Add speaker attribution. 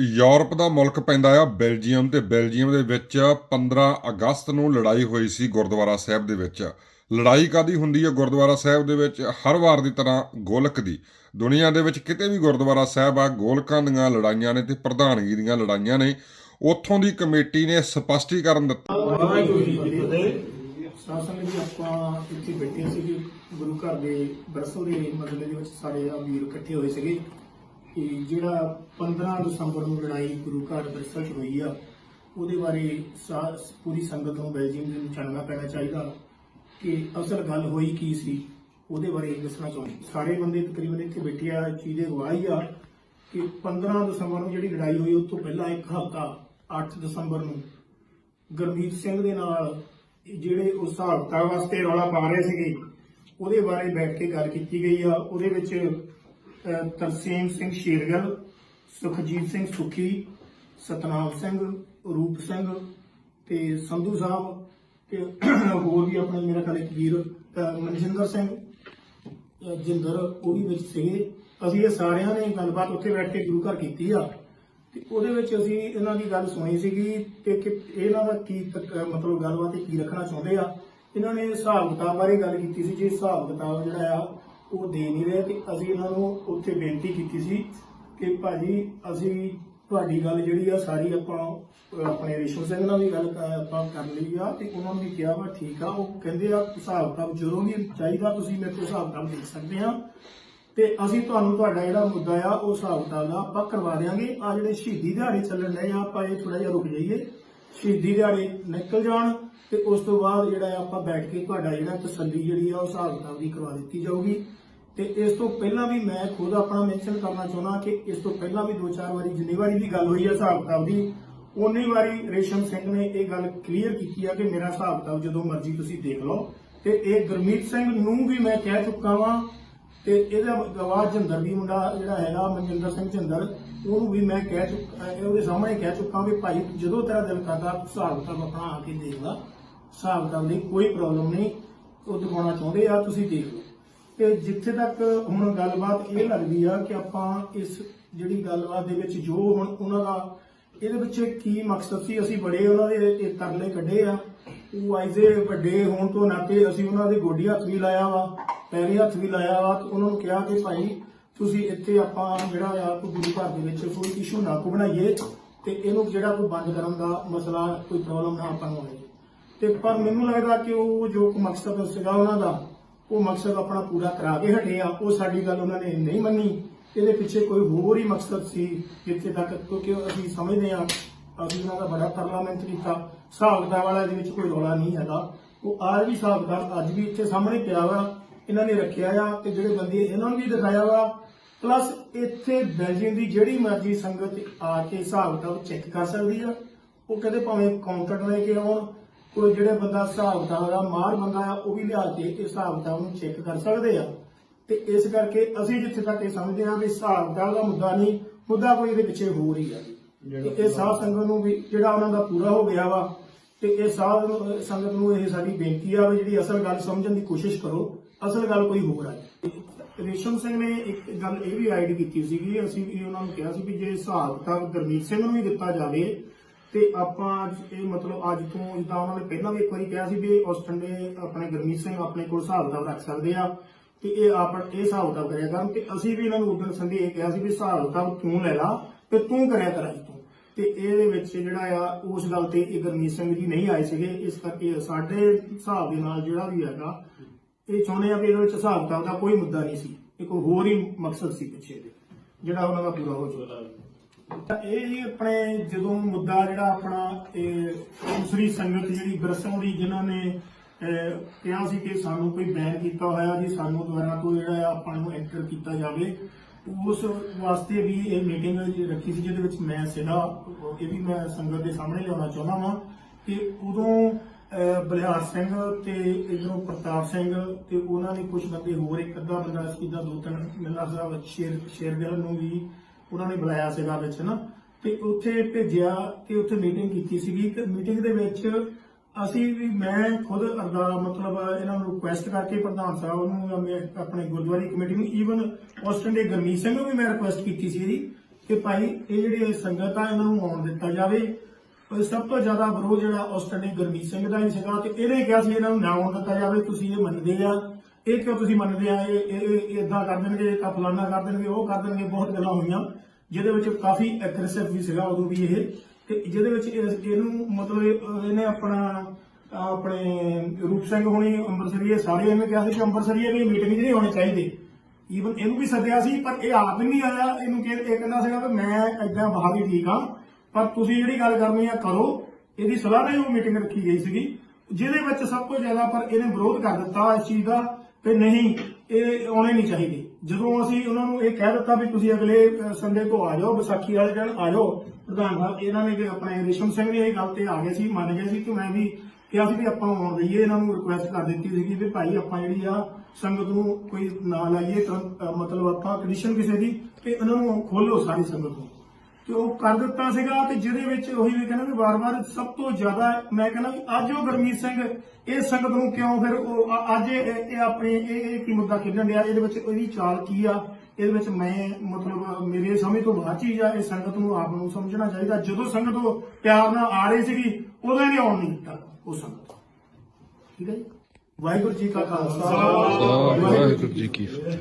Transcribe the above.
Speaker 1: Europe ਦਾ ਮੁਲਕ ਪੈਂਦਾ ਆ ਬੈਲਜੀਅਮ ਤੇ ਬੈਲਜੀਅਮ ਦੇ ਵਿੱਚ 15 ਅਗਸਤ ਨੂੰ ਲੜਾਈ ਹੋਈ ਸੀ ਗੁਰਦੁਆਰਾ ਸਾਹਿਬ ਦੇ ਵਿੱਚ। ਲੜਾਈ ਕਾਦੀ ਹੁੰਦੀ ਹੈ ਗੁਰਦੁਆਰਾ ਸਾਹਿਬ ਦੇ ਵਿੱਚ? ਹਰ ਵਾਰ ਦੀ ਤਰ੍ਹਾਂ ਗੋਲਕ ਦੀ। ਦੁਨੀਆ ਦੇ ਵਿੱਚ ਕਿਤੇ ਵੀ ਗੁਰਦੁਆਰਾ ਸਾਹਿਬ ਆ, ਗੋਲਕਾਂ ਦੀਆਂ ਲੜਾਈਆਂ ਨੇ ਤੇ ਪ੍ਰਧਾਨਗੀ ਦੀਆਂ ਲੜਾਈਆਂ ਨੇ। ਉੱਥੋਂ ਦੀ ਕਮੇਟੀ ਨੇ ਸਪਸ਼ਟੀਕਰਨ ਦਿੱਤਾ।
Speaker 2: ਵਾਹਿਗੁਰੂ ਜੀ ਕੀ ਫਤਿਹ ਸਾਸੰਗ ਜੀ ਆਪਾਂ ਇੱਥੇ ਬੈਠੇ ਸੀ ਗੁਰੂ ਘਰ ਦੇ ਬਰਸੋਂ ਦੇ ਮਸਲੇ ਦੇ ਵਿੱਚ ਸਾਰੇ ਆ ਵੀਰ ਇਕੱਠੇ ਹੋਏ ਸੀਗੇ। ਕਿ ਜਿਹੜਾ 15 ਦਸੰਬਰ ਨੂੰ ਲੜਾਈ ਗੁਰੂ ਘਰ ਬਰਸੋਂ ਹੋਈ ਆ, ਉਹਦੇ ਬਾਰੇ ਪੂਰੀ ਸੰਗਤ ਨੂੰ ਬੈਲਜੀਅਮ ਨੂੰ ਜਾਣਨਾ ਪੈਣਾ ਚਾਹੀਦਾ। ਕਿ ਅਸਲ ਗੱਲ ਹੋਈ ਕੀ ਸੀ, ਉਹਦੇ ਬਾਰੇ ਦੱਸਣਾ ਚਾਹੁੰਦੇ। ਸਾਰੇ ਬੰਦੇ ਤਕਰੀਬਨ ਇੱਥੇ ਬੈਠੇ ਆ ਚੀਜ਼ ਦੇ ਗਵਾਹ ਆ ਕਿ 15 ਦਸੰਬਰ ਨੂੰ ਜਿਹੜੀ ਲੜਾਈ ਹੋਈ, ਉਸ ਤੋਂ ਪਹਿਲਾਂ ਇੱਕ ਹਫ਼ਤਾ 8 ਦਸੰਬਰ ਨੂੰ ਗੁਰਮੀਤ ਸਿੰਘ ਦੇ ਨਾਲ ਜਿਹੜੇ ਉਸ ਹਿਸਾਬ ਵਾਸਤੇ ਰੌਲਾ ਪਾ ਰਹੇ ਸੀਗੇ, ਉਹਦੇ ਬਾਰੇ ਬੈਠ ਕੇ ਗੱਲ ਕੀਤੀ ਗਈ ਆ। ਉਹਦੇ ਵਿੱਚ ਤਰਸੇਮ ਸਿੰਘ ਸ਼ੇਰਗਲ, ਸੁਖਜੀਤ ਸਿੰਘ ਸੁਖੀ, ਸਤਨਾਮ ਸਿੰਘ, ਰੂਪ ਸਿੰਘ ਤੇ ਸੰਧੂ ਸਾਹਿਬ ਤੇ ਹੋਰ ਵੀ ਆਪਣੇ ਮੇਰਾ ਖਿਆਲ ਇੱਕ ਵੀਰ ਮਨਜਿੰਦਰ ਸਿੰਘ ਜਿੰਦਰ, ਉਹ ਵੀ ਵਿੱਚ ਸੀਗੇ। ਅਸੀਂ ਇਹ ਸਾਰਿਆਂ ਨੇ ਗੱਲਬਾਤ ਉੱਥੇ ਬੈਠ ਕੇ ਗੁਰੂ ਘਰ ਕੀਤੀ ਆ। ਤੇ ਉਹਦੇ ਵਿੱਚ ਅਸੀਂ ਇਹਨਾਂ ਦੀ ਗੱਲ ਸੁਣੀ ਸੀਗੀ ਤੇ ਕਿ ਇਹਨਾਂ ਦਾ ਕੀ ਮਤਲਬ ਗੱਲਬਾਤ ਕੀ ਰੱਖਣਾ ਚਾਹੁੰਦੇ ਆ। ਇਹਨਾਂ ਨੇ ਹਿਸਾਬ ਕਿਤਾਬ ਬਾਰੇ ਗੱਲ ਕੀਤੀ ਸੀ। ਜੀ ਹਿਸਾਬ ਕਿਤਾਬ ਜਿਹੜਾ ਆ ਉਹ ਦੇ ਨਹੀਂ ਰਹੇ ਤੇ ਅਸੀਂ ਇਹਨਾਂ ਨੂੰ ਉੱਥੇ ਬੇਨਤੀ ਕੀਤੀ ਸੀ ਕਿ ਭਾਜੀ ਅਸੀਂ ਤੁਹਾਡੀ ਗੱਲ ਜਿਹੜੀ ਆ ਸਾਰੀ ਆਪਾਂ ਆਪਣੇ ਰੇਸ਼ਮ ਸਿੰਘ ਨਾਲ ਵੀ ਗੱਲ ਆਪਾਂ ਕਰ ਲਈ ਆ ਤੇ ਉਹਨਾਂ ਨੂੰ ਕਿਹਾ ਵਾ ਠੀਕ ਆ, ਉਹ ਕਹਿੰਦੇ ਆ ਹਿਸਾਬ ਕਿਤਾਬ ਜਦੋਂ ਵੀ ਚਾਹੀਦਾ ਤੁਸੀਂ ਮੇਰੇ ਕੋਲ ਹਿਸਾਬ ਕਿਤਾਬ ਦੇਖ ਸਕਦੇ ਆ। ਤੇ ਅਸੀਂ ਤੁਹਾਨੂੰ ਤੁਹਾਡਾ ਜਿਹੜਾ ਮੁੱਦਾ ਆ ਉਹ ਹਿਸਾਬ ਕਿਤਾਬ ਦਾ ਆਪਾਂ ਕਰਵਾ ਦਿਆਂਗੇ। ਆ ਜਿਹੜੇ ਸ਼ਹੀਦੀ ਦਿਹਾੜੇ ਚੱਲਣ ਰਹੇ ਆ, ਆਪਾਂ ਇਹ ਥੋੜਾ ਜਿਹਾ ਰੁਕ ਜਾਈਏ। ਸ਼ਹੀਦੀ ਦਿਹਾੜੇ ਨਿਕਲ ਜਾਣ ਤੇ ਉਸ ਤੋਂ ਬਾਅਦ ਜਿਹੜਾ ਆਪਾਂ ਬੈਠ ਕੇ ਤੁਹਾਡਾ ਜਿਹੜਾ ਤਸੱਲੀ ਜਿਹੜੀ ਆ ਉਹ ਹਿਸਾਬ ਕਿਤਾਬ ਦੀ ਕਰਵਾ ਦਿੱਤੀ ਜਾਊਗੀ। ਤੇ ਇਸ ਤੋਂ ਪਹਿਲਾਂ ਵੀ ਮੈਂ ਖੁਦ ਆਪਣਾ ਮੈਂਸ਼ਨ ਕਰਨਾ ਚਾਹੁੰਦਾ ਕਿ ਇਸ ਤੋਂ ਪਹਿਲਾਂ ਵੀ ਦੋ ਚਾਰ ਵਾਰੀ ਜਿੰਨੀ ਵਾਰੀ ਦੀ ਗੱਲ ਹੋਈ ਹੈ ਹਿਸਾਬ ਕਿਤਾਬ ਦੀ ਉਨੀ ਵਾਰੀ ਰੇਸ਼ਮ ਸਿੰਘ ਨੇ ਇਹ ਗੱਲ ਕਲੀਅਰ ਕੀਤੀ ਆ ਕਿ ਮੇਰਾ ਹਿਸਾਬ ਕਿਤਾਬ ਜਦੋਂ ਮਰਜ਼ੀ ਤੁਸੀਂ ਦੇਖ ਲਓ। ਤੇ ਇਹ ਗੁਰਮੀਤ ਸਿੰਘ ਨੂੰ ਵੀ ਮੈਂ ਕਹਿ ਚੁੱਕਾ ਵਾਂ ਤੇ ਇਹਦਾ ਗਵਾਹ ਜਿੰਦਰ ਵੀ ਮੁੰਡਾ ਜਿਹੜਾ ਹੈਗਾ ਮਨਜਿੰਦਰ ਸਿੰਘ ਜਿੰਦਰ, ਉਹਨੂੰ ਵੀ ਮੈਂ ਕਹਿ ਚੁੱਕਾ ਇਹ ਉਹਦੇ ਸਾਹਮਣੇ ਕਹਿ ਚੁੱਕਾ ਵੀ ਭਾਈ ਜਦੋਂ ਤੇਰਾ ਦਿਲ ਕਰਦਾ ਹਿਸਾਬ ਕਿਤਾਬ ਆਪਣਾ ਆ ਕੇ ਦੇਖ ਲਾ। ਹਿਸਾਬ ਕਿਤਾਬ ਦੀ ਕੋਈ ਪ੍ਰੋਬਲਮ ਨਹੀਂ, ਉਹ ਦਿਖਾਉਣਾ ਚਾਹੁੰਦੇ ਆ, ਤੁਸੀਂ ਦੇਖ ਲਓ। ਤੇ ਜਿੱਥੇ ਤੱਕ ਹੁਣ ਗੱਲਬਾਤ ਇਹ ਲੱਗਦੀ ਆ ਕਿ ਆਪਾਂ ਇਸ ਜਿਹੜੀ ਗੱਲਬਾਤ ਦੇ ਵਿੱਚ ਜੋ ਹੁਣ ਉਹਨਾਂ ਦਾ ਇਹਦੇ ਵਿੱਚ ਕੀ ਮਕਸਦ ਸੀ, ਅਸੀਂ ਬੜੇ ਉਹਨਾਂ ਦੇ ਤਰਲੇ ਕੱਢੇ ਆ। ਉਹ ਆਈਜ਼ੇ ਵੱਡੇ ਹੋਣ ਤੋਂ ਨਾਤੇ ਅਸੀਂ ਉਹਨਾਂ ਦੇ ਗੋਡੀ ਹੱਥ ਵੀ ਲਾਇਆ ਵਾ, ਪੈਰੀ ਹੱਥ ਵੀ ਲਾਇਆ ਵਾ ਤੇ ਉਹਨਾਂ ਨੂੰ ਕਿਹਾ ਕਿ ਭਾਈ ਤੁਸੀਂ ਇੱਥੇ ਆਪਾਂ ਜਿਹੜਾ ਆ ਕੋਈ ਗੁਰੂ ਘਰ ਦੇ ਵਿੱਚ ਕੋਈ ਇਸ਼ੂ ਨਾ ਕੋ ਬਣਾਈਏ ਤੇ ਇਹਨੂੰ ਜਿਹੜਾ ਕੋਈ ਬੰਦ ਕਰਨ ਦਾ ਮਸਲਾ ਕੋਈ ਪ੍ਰੋਬਲਮ ਨਾ ਆਪਾਂ ਨੂੰ ਆਏ। ਤੇ ਪਰ ਮੈਨੂੰ ਲੱਗਦਾ ਕਿ ਉਹ ਜੋ ਮਕਸਦ ਸੀਗਾ ਉਹਨਾਂ ਦਾ ਉਹ ਮਕਸਦ ਆਪਣਾ ਪੂਰਾ ਕਰਾ ਕੇ ਹਟੇ ਆ। ਉਹ ਸਾਡੀ ਗੱਲ ਉਹਨਾਂ ਨੇ ਨਹੀਂ ਮੰਨੀ। ਇਹਦੇ ਪਿੱਛੇ ਕੋਈ ਹੋਰ ਹੀ ਮਕਸਦ ਸੀ ਜਿੱਥੇ ਤੱਕ ਕਿਉਂਕਿ ਅਸੀਂ ਸਮਝਦੇ ਆ ਅਸੀਂ ਉਹਨਾਂ ਦਾ ਬੜਾ ਪਾਰਲੀਮੈਂਟ ਕੀਤਾ। ਹਿਸਾਬ ਵਾਲਾ ਇਹਦੇ ਵਿੱਚ ਕੋਈ ਰੌਲਾ ਨਹੀਂ ਹੈਗਾ। ਉਹ ਆਜ ਵੀ ਹਿਸਾਬ ਅੱਜ ਵੀ ਇੱਥੇ ਸਾਹਮਣੇ ਪਿਆ ਵਾ। ਇਹਨਾਂ ਨੇ ਰੱਖਿਆ ਆ ਤੇ ਜਿਹੜੇ ਬੰਦੇ ਇਹਨਾਂ ਨੂੰ ਵੀ ਦਿਖਾਇਆ ਵਾ। ਪਲੱਸ ਇੱਥੇ ਬੈਲਜੀਅਮ ਦੀ ਜਿਹੜੀ ਮਰਜ਼ੀ ਸੰਗਤ ਆ ਕੇ ਹਿਸਾਬ ਕਿਤਾਬ ਚੈੱਕ ਕਰ ਸਕਦੀ ਆ। ਉਹ ਕਹਿੰਦੇ ਭਾਵੇਂ ਕਾਊਂਟਰ ਲੈ ਕੇ ਆਉਣ ਕੋਈ ਜਿਹੜੇ ਬੰਦਾ ਹਿਸਾਬ ਕਿਤਾਬ ਦਾ ਮਾਰ ਬੰਦਾ ਆ ਉਹ ਵੀ ਲਿਆ ਕੇ ਇਹ ਹਿਸਾਬ ਕਿਤਾਬ ਨੂੰ ਚੈੱਕ ਕਰ ਸਕਦੇ ਆ। ਤੇ ਇਸ ਕਰਕੇ ਅਸੀਂ ਜਿੱਥੇ ਤੱਕ ਇਹ ਸਮਝਦੇ ਹਾਂ ਵੀ ਹਿਸਾਬ ਕਿਤਾਬ ਦਾ ਮੁੱਦਾ ਨਹੀਂ ਮੁੱਦਾ ਕੋਈ ਇਹਦੇ ਪਿੱਛੇ ਹੋ ਰਹੀ ਆ ਇਹ ਸਾਧ ਸੰਗਤ ਨੂੰ ਵੀ ਜਿਹੜਾ ਉਹਨਾਂ ਦਾ ਪੂਰਾ ਹੋ ਗਿਆ ਵਾ ਤੇ ਇਹ ਸਾਧ ਸੰਗਤ ਨੂੰ ਇਹ ਸਾਡੀ ਬੇਨਤੀ ਆ ਵੀ ਜਿਹੜੀ ਅਸਲ ਗੱਲ ਸਮਝਣ ਦੀ ਕੋਸ਼ਿਸ਼ ਕਰੋ ਅਸਲ ਗੱਲ ਕੋਈ ਹੋਰ ਆ। ਰੇਸ਼ਮ ਸਿੰਘ ਨੇ ਇੱਕ ਗੱਲ ਇਹ ਵੀ ਆਈਡ ਕੀਤੀ ਸੀਗੀ ਅਸੀਂ ਉਹਨਾਂ ਨੂੰ ਕਿਹਾ ਸੀ ਵੀ ਜੇ ਹਿਸਾਬ ਕਿਤਾਬ ਗੁਰਮੀਤ ਸਿੰਘ ਨੂੰ ਵੀ ਦਿੱਤਾ ਜਾਵੇ ਤੇ ਆਪਾਂ ਅੱਜ ਇਹ ਮਤਲਬ ਅੱਜ ਤੋਂ ਜਿੱਦਾਂ ਉਹਨਾਂ ਨੇ ਪਹਿਲਾਂ ਵੀ ਇੱਕ ਵਾਰੀ ਕਿਹਾ ਸੀ ਵੀ ਉਸ ਠੰਡੇ ਆਪਣੇ ਗੁਰਮੀਤ ਸਿੰਘ ਆਪਣੇ ਕੋਲ ਹਿਸਾਬ ਕਿਤਾਬ ਰੱਖ ਸਕਦੇ ਆ ਤੇ ਇਹ ਆਪ ਇਹ ਹਿਸਾਬ ਕਿਤਾਬ ਕਰਿਆ ਕਰਨ ਤੇ ਅਸੀਂ ਵੀ ਇਹਨਾਂ ਨੂੰ ਉਦੋਂ ਸੰਦੇ ਇਹ ਕਿਹਾ ਸੀ ਵੀ ਹਿਸਾਬ ਕਿਤਾਬ ਤੂੰ ਲੈ ਲਾ ਤੇ ਤੂੰ ਕਰਿਆ ਕਰ ਅੱਜ ਤੋਂ। ਤੇ ਇਹਦੇ ਵਿੱਚ ਜਿਹੜਾ ਆ ਉਸ ਗੱਲ ਤੇ ਇਹ ਗੁਰਮੀਤ ਸਿੰਘ ਜੀ ਨਹੀਂ ਆਏ ਸੀਗੇ, ਇਸ ਕਰਕੇ ਸਾਡੇ ਹਿਸਾਬ ਦੇ ਨਾਲ ਜਿਹੜਾ ਵੀ ਹੈਗਾ, ਇਹ ਚਾਹੁੰਦੇ ਆ ਵੀ ਇਹਦੇ ਵਿੱਚ ਹਿਸਾਬ ਕਿਤਾਬ ਦਾ ਕੋਈ ਮੁੱਦਾ ਨਹੀਂ ਸੀ। ਇੱਕ ਹੋਰ ਹੀ ਮਕਸਦ ਸੀ ਪਿੱਛੇ ਦੇ ਜਿਹੜਾ ਉਹਨਾਂ ਦਾ ਪੂਰਾ ਹੋ ਚੁੱਕਾ ਇਹ ਜੀ ਆਪਣੇ ਜਦੋਂ ਮੁੱਦਾ ਜਿਹੜਾ ਆਪਣਾ, ਇਹ ਦੂਸਰੀ ਸੰਗਤ ਜਿਹੜੀ ਬਰਸੋਂ ਦੀ ਜਿਨ੍ਹਾਂ ਨੇ ਕਿਹਾ ਸੀ ਕਿ ਸਾਨੂੰ ਕੋਈ ਬੈਨ ਕੀਤਾ ਹੋਇਆ ਜੀ, ਸਾਨੂੰ ਦੁਆਰਾ ਕੋਈ ਜਿਹੜਾ ਆਪਾਂ ਨੂੰ ਐਂਟਰ ਕੀਤਾ ਜਾਵੇ, ਉਸ ਵਾਸਤੇ ਵੀ ਇਹ ਮੀਟਿੰਗ ਰੱਖੀ ਸੀ, ਜਿਹਦੇ ਵਿੱਚ ਮੈਂ ਸੀਗਾ ਇਹ ਵੀ ਮੈਂ ਸੰਗਤ ਦੇ ਸਾਹਮਣੇ ਲਿਆਉਣਾ ਚਾਹੁੰਦਾ ਵਾਂ ਕਿ ਉਦੋਂ ਬਲਿਹਾਰ ਸਿੰਘ ਤੇ ਇਧਰੋਂ ਪ੍ਰਤਾਪ ਸਿੰਘ ਤੇ ਉਹਨਾਂ ਨੇ ਕੁਝ ਬੰਦੇ ਹੋਰ, ਇੱਕ ਅੱਧਾ ਬੰਦਾ ਸੀ ਦਾ ਦੋ ਤਿੰਨ ਮਿਲਣਾ ਸਾਹਿਬ ਸ਼ੇਰ, ਸ਼ੇਰਗਿੱਲ ਨੂੰ ਵੀ ਉਹਨਾਂ ਨੇ ਬੁਲਾਇਆ ਸੀਗਾ ਵਿੱਚ ਨਾ ਤੇ ਉੱਥੇ ਭੇਜਿਆ ਤੇ ਉੱਥੇ ਮੀਟਿੰਗ ਕੀਤੀ ਸੀਗੀ। ਤੇ ਮੀਟਿੰਗ ਦੇ ਵਿੱਚ ਅਸੀਂ ਵੀ, ਮੈਂ ਖੁਦ ਅਰਦਾ ਮਤਲਬ ਇਹਨਾਂ ਨੂੰ ਰਿਕੁਐਸਟ ਕਰਕੇ ਪ੍ਰਧਾਨ ਸਾਹਿਬ ਨੂੰ ਆਪਣੇ ਗੁਰਦੁਆਰੀ ਕਮੇਟੀ ਨੂੰ ਈਵਨ ਆਸਟਨ ਦੇ ਗਰਮੀਤ ਸਿੰਘ ਨੂੰ ਵੀ ਮੈਂ ਰਿਕੁਐਸਟ ਕੀਤੀ ਸੀ ਇਹਦੀ ਕਿ ਭਾਈ ਇਹ ਜਿਹੜੇ ਸੰਗਤ ਆ, ਇਹਨਾਂ ਨੂੰ ਆਉਣ ਦਿੱਤਾ ਜਾਵੇ। ਸਭ ਤੋਂ ਜ਼ਿਆਦਾ ਵਿਰੋਧ ਜਿਹੜਾ ਉਸ ਟਾਈਮ ਗੁਰਮੀਤ ਸਿੰਘ ਦਾ ਹੀ ਸੀਗਾ ਤੇ ਇਹਨੇ ਕਿਹਾ ਸੀ ਇਹਨਾਂ ਨੂੰ ਨਾ ਆਉਣ ਦਿੱਤਾ ਜਾਵੇ, ਤੁਸੀਂ ਇਹ ਮੰਨਦੇ ਆ। ਇਹ ਕਿਉਂ ਤੁਸੀਂ ਮੰਨਦੇ ਆ? ਇਹ ਇਹ ਇਦਾਂ ਕਰ ਦੇਣਗੇ, ਤਾਂ ਫਲਾਨਾ ਕਰ ਦੇਣਗੇ, ਉਹ ਕਰ ਦੇਣਗੇ, ਬਹੁਤ ਗੱਲਾਂ ਹੋਈਆਂ, ਜਿਹਦੇ ਵਿੱਚ ਕਾਫੀ ਐਗਰੈਸਿਵ ਵੀ ਸੀਗਾ ਉਦੋਂ ਵੀ ਇਹ। ਤੇ ਜਿਹਦੇ ਵਿੱਚ ਇਹਨੂੰ ਮਤਲਬ ਇਹਨੇ ਆਪਣਾ, ਆਪਣੇ ਰੂਪ ਸਿੰਘ ਹੋਣੀ ਅੰਮ੍ਰਿਤਸਰੀਏ ਸਾਰੇ ਇਹਨੇ ਕਿਹਾ ਸੀ ਕਿ ਅੰਮ੍ਰਿਤਸਰੀਏ ਦੀ ਮੀਟਿੰਗ ਨਹੀਂ ਹੋਣੀ ਚਾਹੀਦੀ। ਈਵਨ ਇਹਨੂੰ ਵੀ ਸੱਦਿਆ ਸੀ, ਪਰ ਇਹ ਆਪ ਹੀ ਨਹੀਂ ਆਇਆ। ਇਹਨੂੰ ਕਿ ਇਹ ਕਹਿੰਦਾ ਸੀਗਾ ਕਿ ਮੈਂ ਏਦਾਂ ਬਾਹਰ ਹੀ ਠੀਕ ਆ, ਪਰ ਤੁਸੀਂ ਜਿਹੜੀ ਗੱਲ ਕਰਨੀ ਆ ਕਰੋ। ਇਹਦੀ ਸਲਾਹ ਨਾਲ ਉਹ ਮੀਟਿੰਗ ਰੱਖੀ ਗਈ ਸੀਗੀ। ਜਿਹਦੇ ਵਿੱਚ ਸਭ ਤੋਂ ਜ਼ਿਆਦਾ ਪਰ ਇਹਨੇ ਵਿਰੋਧ ਕਰ ਦਿੱਤਾ ਇਸ ਚੀਜ਼ ਦਾ। ਕਿ ਨਹੀਂ, ਇਹ ਆਉਣੇ ਨਹੀਂ ਚਾਹੀਦੇ। ਜਦੋਂ ਅਸੀਂ ਉਹਨਾਂ ਨੂੰ ਇਹ ਕਹਿ ਦਿੱਤਾ ਵੀ ਤੁਸੀਂ ਅਗਲੇ ਸੰਡੇ ਤੋਂ ਆ ਜਾਓ, ਵਿਸਾਖੀ ਵਾਲੇ ਦਿਨ ਆ ਜਾਓ, ਪ੍ਰਧਾਨ ਸਾਹਿਬ, ਇਹਨਾਂ ਨੇ ਆਪਣੇ ਰਿਸ਼ਮ ਸਿੰਘ ਵੀ ਇਹ ਗੱਲ ਤੇ ਆ ਗਏ ਸੀ, ਮੰਨ ਗਏ ਸੀ ਕਿ ਮੈਂ ਵੀ ਕਿਹਾ ਸੀ ਵੀ ਆਪਾਂ ਆਉਣ ਦਈਏ, ਇਹਨਾਂ ਨੂੰ ਰਿਕੁਐਸਟ ਕਰ ਦਿੱਤੀ ਸੀਗੀ ਵੀ ਭਾਈ ਆਪਾਂ ਜਿਹੜੀ ਆ ਸੰਗਤ ਨੂੰ ਕੋਈ ਨਾ ਲਾਈਏ ਤਾਂ ਮਤਲਬ ਆਪਾਂ ਕੰਡੀਸ਼ਨ ਕਿਸੇ ਦੀ, ਤੇ ਇਹਨਾਂ ਨੂੰ ਖੋਲੋ ਸਾਰੀ ਸੰਗਤ ਨੂੰ। ਤੇ ਉਹ ਕਰ ਦਿੱਤਾ ਸੀਗਾ ਤੇ ਜਿਹਦੇ ਵਿੱਚ ਉਹੀ ਵੀ ਕਹਿੰਦਾ ਵੀ ਵਾਰ-ਵਾਰ ਸਭ ਤੋਂ ਜ਼ਿਆਦਾ ਮੈਂ ਕਹਿੰਦਾ ਵੀ ਅੱਜ ਉਹ ਗੁਰਮੀਤ ਸਿੰਘ, ਇਹ ਸੰਗਤ ਨੂੰ ਕਿਉਂ ਫਿਰ ਉਹ ਅ- ਅੱਜ ਇਹ ਇਹ ਆਪਣੇ, ਇਹ ਇਹ ਕੀ ਮੁੱਦਾ ਖੇਡਣ ਡਿਆ? ਇਹਦੇ ਵਿੱਚ ਇਹਦੀ ਚਾਲ ਕੀ ਆ? ਇਹਦੇ ਵਿੱਚ ਮੈਂ ਮਤਲਬ ਮੇਰੇ ਸਮਝ ਤੋਂ ਬਾਹਰ ਚੀਜ਼ ਆ, ਇਹ ਸੰਗਤ ਨੂੰ ਆਪ ਨੂੰ ਸਮਝਣਾ ਚਾਹੀਦਾ। ਜਦੋਂ ਸੰਗਤ ਉਹ ਪਿਆਰ ਨਾਲ ਆ ਰਹੀ ਸੀਗੀ, ਉਦੋਂ ਇਹਨੇ ਆਉਣ ਨਹੀਂ ਦਿੱਤਾ, ਉਹ ਸੰਗਤ। ਠੀਕ ਹੈ ਜੀ? ਵਾਹਿਗੁਰੂ ਜੀ ਕਾ ਖਾਲਸਾ।
Speaker 3: ਵਾਹਿਗੁਰੂ ਜੀ ਕੀ ਫਤਿਹ।